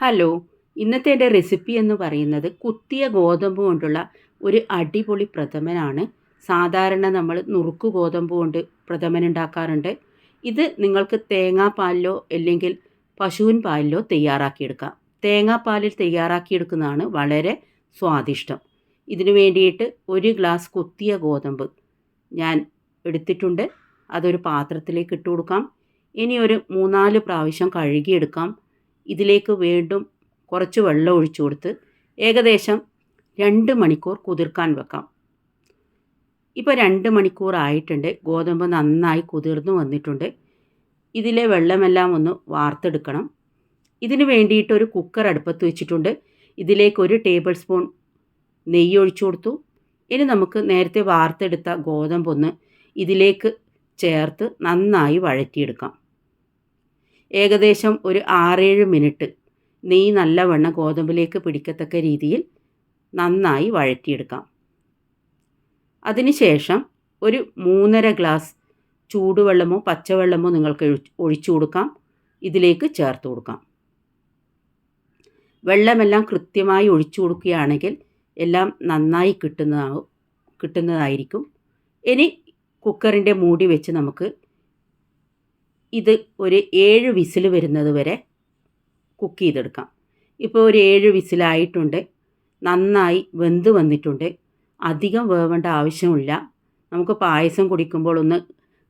Hello ഇന്നത്തെ എന്റെ recipe എന്ന് പറയുന്നത് കുത്തിയ ഗോതമ്പ് കൊണ്ടുള്ള ഒരു അടിപൊളി പ്രഥമനാണ്. സാധാരണ നമ്മൾ നുറുക്ക് ഗോതമ്പ് കൊണ്ട് പ്രഥമൻ ഉണ്ടാക്കാറുണ്ട്. ഇത് നിങ്ങൾക്ക് തേങ്ങാപ്പാലിലോ അല്ലെങ്കിൽ പശുവിൻ പാലിലോ തയ്യാറാക്കിയെടുക്കാം. തേങ്ങാപ്പാലിൽ തയ്യാറാക്കിയെടുക്കുന്നതാണ് വളരെ സ്വാദിഷ്ടം. ഇതിനു വേണ്ടിയിട്ട് ഒരു ഗ്ലാസ് കുത്തിയ ഗോതമ്പ് ഞാൻ എടുത്തിട്ടുണ്ട്. അതൊരു പാത്രത്തിലേക്ക് ഇട്ട് കൊടുക്കാം. ഇനി ഒരു മൂന്നാൽ പ്രാവശ്യം കഴുകിയെടുക്കാം. ഇതിലേക്ക് വീണ്ടും കുറച്ച് വെള്ളം ഒഴിച്ചു കൊടുത്ത് ഏകദേശം രണ്ട് മണിക്കൂർ കുതിർക്കാൻ വെക്കാം. ഇപ്പോൾ രണ്ട് മണിക്കൂർ ആയിട്ടുണ്ട്. ഗോതമ്പ് നന്നായി കുതിർന്നു വന്നിട്ടുണ്ട്. ഇതിലെ വെള്ളമെല്ലാം ഒന്ന് വാർത്തെടുക്കണം. ഇതിന് വേണ്ടിയിട്ട് ഒരു കുക്കർ അടുപ്പത്ത് വെച്ചിട്ടുണ്ട്. ഇതിലേക്ക് ഒരു ടേബിൾ സ്പൂൺ നെയ്യ് ഒഴിച്ചു കൊടുത്തു. ഇനി നമുക്ക് നേരത്തെ വാർത്തെടുത്ത ഗോതമ്പൊന്ന് ഇതിലേക്ക് ചേർത്ത് നന്നായി വഴറ്റിയെടുക്കാം. ഏകദേശം ഒരു ആറേഴ് മിനിറ്റ് നെയ്യ് നല്ലവണ്ണം ഗോതമ്പിലേക്ക് പിടിക്കത്തക്ക രീതിയിൽ നന്നായി വഴറ്റിയെടുക്കാം. അതിനുശേഷം ഒരു മൂന്നര ഗ്ലാസ് ചൂടുവെള്ളമോ പച്ചവെള്ളമോ നിങ്ങൾക്ക് ഒഴിച്ചു കൊടുക്കാം. ഇതിലേക്ക് ചേർത്ത് കൊടുക്കാം. വെള്ളമെല്ലാം കൃത്യമായി ഒഴിച്ചു കൊടുക്കുകയാണെങ്കിൽ എല്ലാം നന്നായി കിട്ടുന്നതാവും കിട്ടുന്നതായിരിക്കും. ഇനി കുക്കറിന്റെ മൂടി വെച്ച് നമുക്ക് ഇത് ഒരു ഏഴ് വിസിൽ വരുന്നത് വരെ കുക്ക് ചെയ്തെടുക്കാം. ഇപ്പോൾ ഒരു ഏഴ് വിസിലായിട്ടുണ്ട്. നന്നായി വെന്ത് വന്നിട്ടുണ്ട്. അധികം വേവേണ്ട ആവശ്യമില്ല. നമുക്ക് പായസം കുടിക്കുമ്പോൾ ഒന്ന്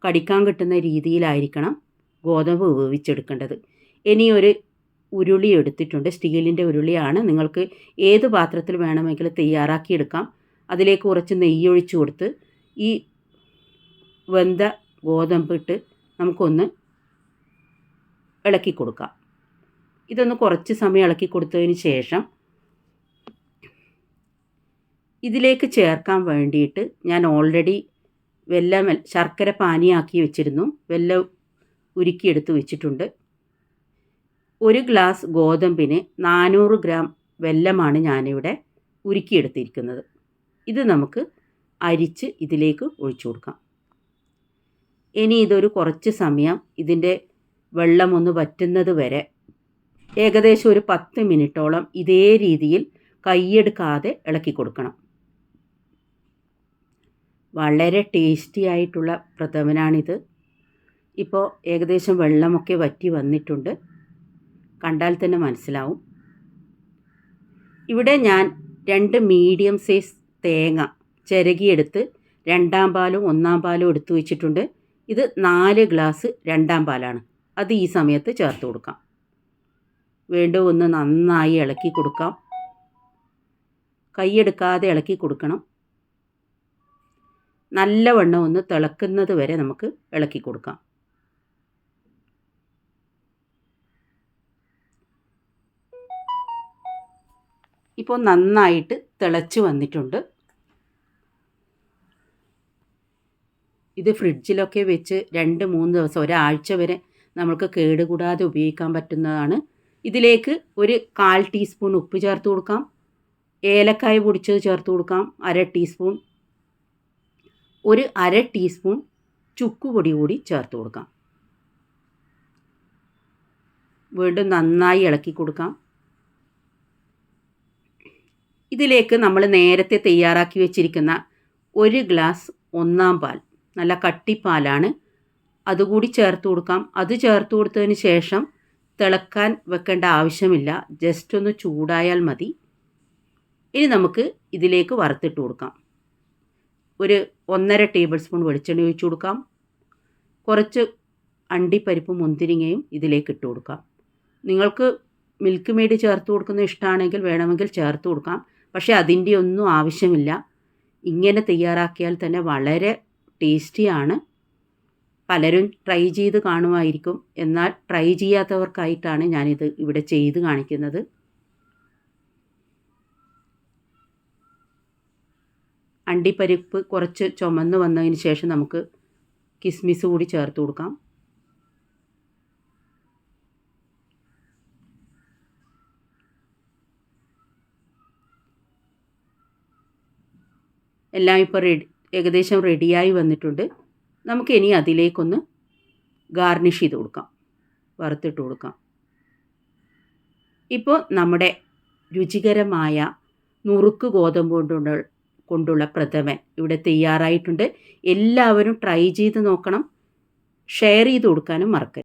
കടിക്കാൻ കിട്ടുന്ന രീതിയിലായിരിക്കണം ഗോതമ്പ് വേവിച്ചെടുക്കേണ്ടത്. ഇനി ഒരു ഉരുളി എടുത്തിട്ടുണ്ട്. സ്റ്റീലിന്റെ ഉരുളിയാണ്. നിങ്ങൾക്ക് ഏത് പാത്രത്തിൽ വേണമെങ്കിലും തയ്യാറാക്കിയെടുക്കാം. അതിലേക്ക് കുറച്ച് നെയ്യ് ഒഴിച്ച് കൊടുത്ത് ഈ വെന്ത ഗോതമ്പ് ഇട്ട് നമുക്കൊന്ന് ഇളക്കി കൊടുക്കാം. ഇതൊന്ന് കുറച്ച് സമയം ഇളക്കി കൊടുത്തതിന് ശേഷം ഇതിലേക്ക് ചേർക്കാൻ വേണ്ടിയിട്ട് ഞാൻ ഓൾറെഡി വെല്ല ശർക്കര പാനിയാക്കി വെച്ചിരുന്നു. വെല്ല ഉരുക്കിയെടുത്ത് വെച്ചിട്ടുണ്ട്. ഒരു ഗ്ലാസ് ഗോതമ്പിന് നാനൂറ് ഗ്രാം വെല്ലമാണ് ഞാനിവിടെ ഉരുക്കിയെടുത്തിരിക്കുന്നത് ഇത് നമുക്ക് അരിച്ച് ഇതിലേക്ക് ഒഴിച്ചു കൊടുക്കാം. ഇനി ഇതൊരു കുറച്ച് സമയം ഇതിന്റെ വെള്ളം ഒന്ന് വറ്റുന്നത് വരെ. ഏകദേശം ഒരു പത്ത് മിനിറ്റോളം ഇതേ രീതിയിൽ കൈയെടുക്കാതെ ഇളക്കി കൊടുക്കണം. വളരെ ടേസ്റ്റി ആയിട്ടുള്ള പ്രഥമനാണിത്. ഇപ്പോൾ ഏകദേശം വെള്ളമൊക്കെ വറ്റി വന്നിട്ടുണ്ട്. കണ്ടാൽ തന്നെ മനസ്സിലാവും. ഇവിടെ ഞാൻ രണ്ട് മീഡിയം സൈസ് തേങ്ങ ചിരകിയെടുത്ത് രണ്ടാം പാലും ഒന്നാം പാലും എടുത്തു വെച്ചിട്ടുണ്ട്. ഇത് നാല് ഗ്ലാസ് രണ്ടാം പാലാണ്. അത് ഈ സമയത്ത് ചേർത്ത് കൊടുക്കാം. വീണ്ടും ഒന്ന് നന്നായി ഇളക്കി കൊടുക്കാം. കൈയെടുക്കാതെ ഇളക്കി കൊടുക്കണം. നല്ലവണ്ണം ഒന്ന് തിളക്കുന്നത് വരെ നമുക്ക് ഇളക്കി കൊടുക്കാം. ഇപ്പോൾ നന്നായിട്ട് തിളച്ച് വന്നിട്ടുണ്ട്. ഇത് ഫ്രിഡ്ജിലൊക്കെ വെച്ച് രണ്ട് മൂന്ന് ദിവസം ഒരാഴ്ച വരെ നമ്മൾക്ക് കേടുകൂടാതെ ഉപയോഗിക്കാൻ പറ്റുന്നതാണ്. ഇതിലേക്ക് ഒരു കാൽ ടീസ്പൂൺ ഉപ്പ് ചേർത്ത് കൊടുക്കാം. ഏലക്കായ പൊടിച്ചത് ചേർത്ത് കൊടുക്കാം അര ടീസ്പൂൺ. ഒരു അര ടീസ്പൂൺ ചുക്കുപൊടി കൂടി ചേർത്ത് കൊടുക്കാം. വീണ്ടും നന്നായി ഇളക്കി കൊടുക്കാം. ഇതിലേക്ക് നമ്മൾ നേരത്തെ തയ്യാറാക്കി വെച്ചിരിക്കുന്ന ഒരു ഗ്ലാസ് ഒന്നാം പാൽ നല്ല കട്ടിപ്പാലാണ് അതുകൂടി ചേർത്ത് കൊടുക്കാം. അത് ചേർത്ത് കൊടുത്തതിന് ശേഷം തിളക്കാൻ വെക്കേണ്ട ആവശ്യമില്ല. ജസ്റ്റ് ഒന്ന് ചൂടായാൽ മതി. ഇനി നമുക്ക് ഇതിലേക്ക് വറുത്തിട്ട് കൊടുക്കാം. ഒരു ഒന്നര ടേബിൾ സ്പൂൺ വെളിച്ചെണ്ണ ഒഴിച്ചു കൊടുക്കാം. കുറച്ച് അണ്ടിപ്പരിപ്പും മുന്തിരിങ്ങയും ഇതിലേക്ക് ഇട്ട് കൊടുക്കാം. നിങ്ങൾക്ക് മിൽക്ക് മെയ്ഡ് ചേർത്ത് കൊടുക്കുന്ന ഇഷ്ടമാണെങ്കിൽ വേണമെങ്കിൽ ചേർത്ത് കൊടുക്കാം. പക്ഷേ അതിന്റെ ഒന്നും ആവശ്യമില്ല. ഇങ്ങനെ തയ്യാറാക്കിയാൽ തന്നെ വളരെ ടേസ്റ്റിയാണ്. പലരും ട്രൈ ചെയ്ത് കാണുമായിരിക്കും. എന്നാൽ ട്രൈ ചെയ്യാത്തവർക്കായിട്ടാണ് ഞാനിത് ഇവിടെ ചെയ്ത് കാണിക്കുന്നത്. അണ്ടിപ്പരിപ്പ് കുറച്ച് ചുമന്ന് വന്നതിന് ശേഷം നമുക്ക് കിസ്മിസ് കൂടി ചേർത്ത് കൊടുക്കാം. എല്ലാം ഇപ്പോൾ റെഡി ഏകദേശം റെഡിയായി വന്നിട്ടുണ്ട്. നമുക്ക് ഇനി അതിലേക്കൊന്ന് ഗാർണിഷ് ചെയ്ത് കൊടുക്കാം. വറുത്തിട്ട് കൊടുക്കാം. ഇപ്പോൾ നമ്മുടെ രുചികരമായ നുറുക്ക് ഗോതമ്പ് കൊണ്ടുള്ള കൊണ്ടുള്ള പ്രഥമൻ ഇവിടെ തയ്യാറായിട്ടുണ്ട്. എല്ലാവരും ട്രൈ ചെയ്ത് നോക്കണം. ഷെയർ ചെയ്ത് കൊടുക്കാനും മറക്കരുത്.